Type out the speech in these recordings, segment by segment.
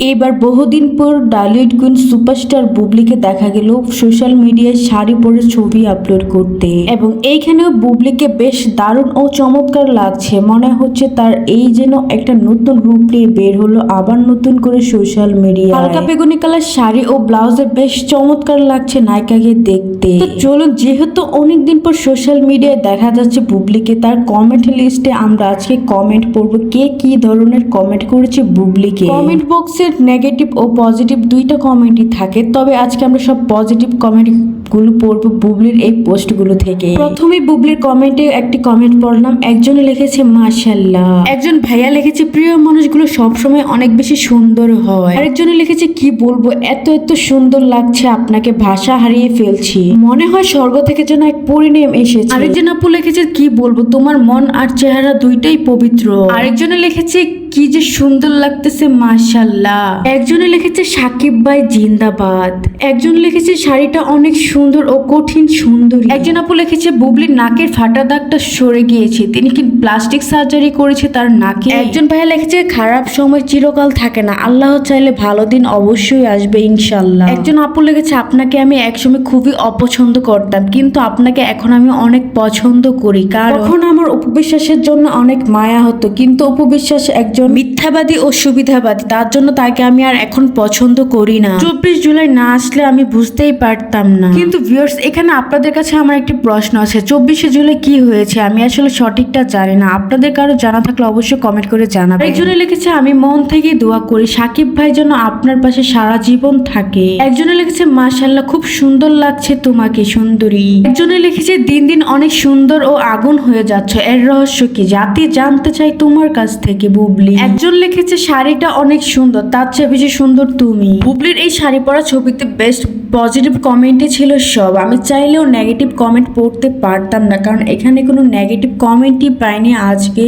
এবার বহুদিন পর ডালিউড কুইন সুপারস্টার বুবলিকে দেখা গেল সোশ্যাল মিডিয়ায় শাড়ি পরে ছবি আপলোড করতে। এবং এইখানেও বুবলিকে বেশ দারুণ ও চমৎকার লাগছে। মনে হচ্ছে তার এই যেন একটা নতুন রূপ নিয়ে বের হলো আবার নতুন করে সোশ্যাল মিডিয়া হালকা বেগুনি কালার শাড়ি ও ব্লাউজে বেশ চমৎকার লাগছে নায়িকাকে দেখতে। চলুন, যেহেতু অনেকদিন পর সোশ্যাল মিডিয়ায় দেখা যাচ্ছে বুবলিকে, তার কমেন্ট লিস্টে আমরা আজকে কমেন্ট পড়ব, কে কি ধরনের কমেন্ট করেছে বুবলিকে। কমেন্ট বক্সের নেগেটিভ ও পজিটিভ দুইটা কমেন্টই থাকে, তবে আজকে আমরা সব পজিটিভ কমেন্টগুলো পড়ব বুবলির এই পোস্টগুলো থেকে প্রথমে বুবলির কমেন্টে একটি কমেন্ট পড়লাম, একজনে লিখেছে মাশাল্লাহ একজন ভাইয়া লিখেছে, প্রিয় মানুষগুলো সবসময় অনেক বেশি সুন্দর হয়। আরেকজনে লিখেছে, কি বলব, এত এত সুন্দর লাগছে আপনাকে, ভাষা হারিয়ে ফেলছি। মনে হয় স্বর্গ থেকে যেন এক পরিণাম এসেছে। আরেকজন আপু লিখেছে, কি বলব, তোমার মন আর চেহারা দুইটাই পবিত্র। আরেকজনে লিখেছে কি যে সুন্দর লাগতেছে মাশাল্লাহ একজনে লিখেছে সাকিব ভাই জিন্দাবাদ। একজন লিখেছে শাড়িটা অনেক সুন্দর ও কঠিন সুন্দর। একজন আপু লিখেছে, বুবলির নাকের ফাটা দাগটা সরে গিয়েছে। তিনি কি প্লাস্টিক সার্জারি করেছে তার নাকে? একজন ভাইয়া লিখেছে, খারাপ সময় চিরকাল থাকে না। আল্লাহ চাইলে ভালো দিন অবশ্যই আসবে ইনশাল্লাহ একজন আপু লিখেছে, আপনাকে আমি একসময় খুবই অপছন্দ করতাম, কিন্তু আপনাকে এখন আমি অনেক পছন্দ করি। কারণ আমার উপবিশ্বাসের জন্য অনেক মায়া হতো, কিন্তু উপবিশ্বাস একজন মিথ্যাবাদী ও সুবিধাবাদী তার জন্য তাকে আমি আর এখন পছন্দ করি না। চব্বিশ জুলাই না আসলে আমি বুঝতেই পারতাম না। কিন্তু ভিউয়ার্স এখানে আপনাদের কাছে আমার একটি প্রশ্ন আছে চব্বিশে জুলাই কি হয়েছে? আমি আসলে সঠিকটা জানি না। আপনাদের কারও জানা থাকলে অবশ্যই কমেন্ট করে জানাবেন। একজনে লিখেছে আমি মন থেকে দোয়া করি সাকিব ভাই যেন আপনার পাশে সারা জীবন থাকে। একজনে লিখেছে মাশাল্লাহ খুব সুন্দর লাগছে তোমাকে সুন্দরী। একজনে লিখেছে দিন দিন অনেক সুন্দর ও আগুন হয়ে যাচ্ছে। এর রহস্য কি? জাতি জানতে চাই তোমার কাছ থেকে বুবলি। একজন লিখেছে, শাড়িটা অনেক সুন্দর, তার চেয়ে বেশি সুন্দর তুমি। বুবলির এই শাড়ি পরা ছবিতে বেস্ট পজিটিভ কমেন্টই ছিল সব। আমি চাইলেও নেগেটিভ কমেন্ট পড়তে পারতাম না, কারণ এখানে কোনো নেগেটিভ কমেন্টই পাইনি আজকে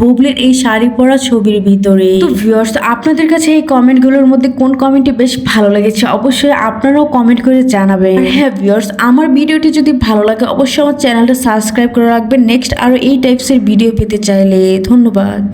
বুবলির এই শাড়ি পরা ছবির ভিতরে। ভিউয়ার্স আপনাদের কাছে এই কমেন্টগুলোর মধ্যে কোন কমেন্টটি বেশ ভালো লেগেছে অবশ্যই আপনারাও কমেন্ট করে জানাবেন। হ্যাঁ ভিউয়ার্স আমার ভিডিওটি যদি ভালো লাগে অবশ্যই আমার চ্যানেলটা সাবস্ক্রাইব করে রাখবেন। নেক্সট আরও এই টাইপসের ভিডিও পেতে চাইলে। ধন্যবাদ।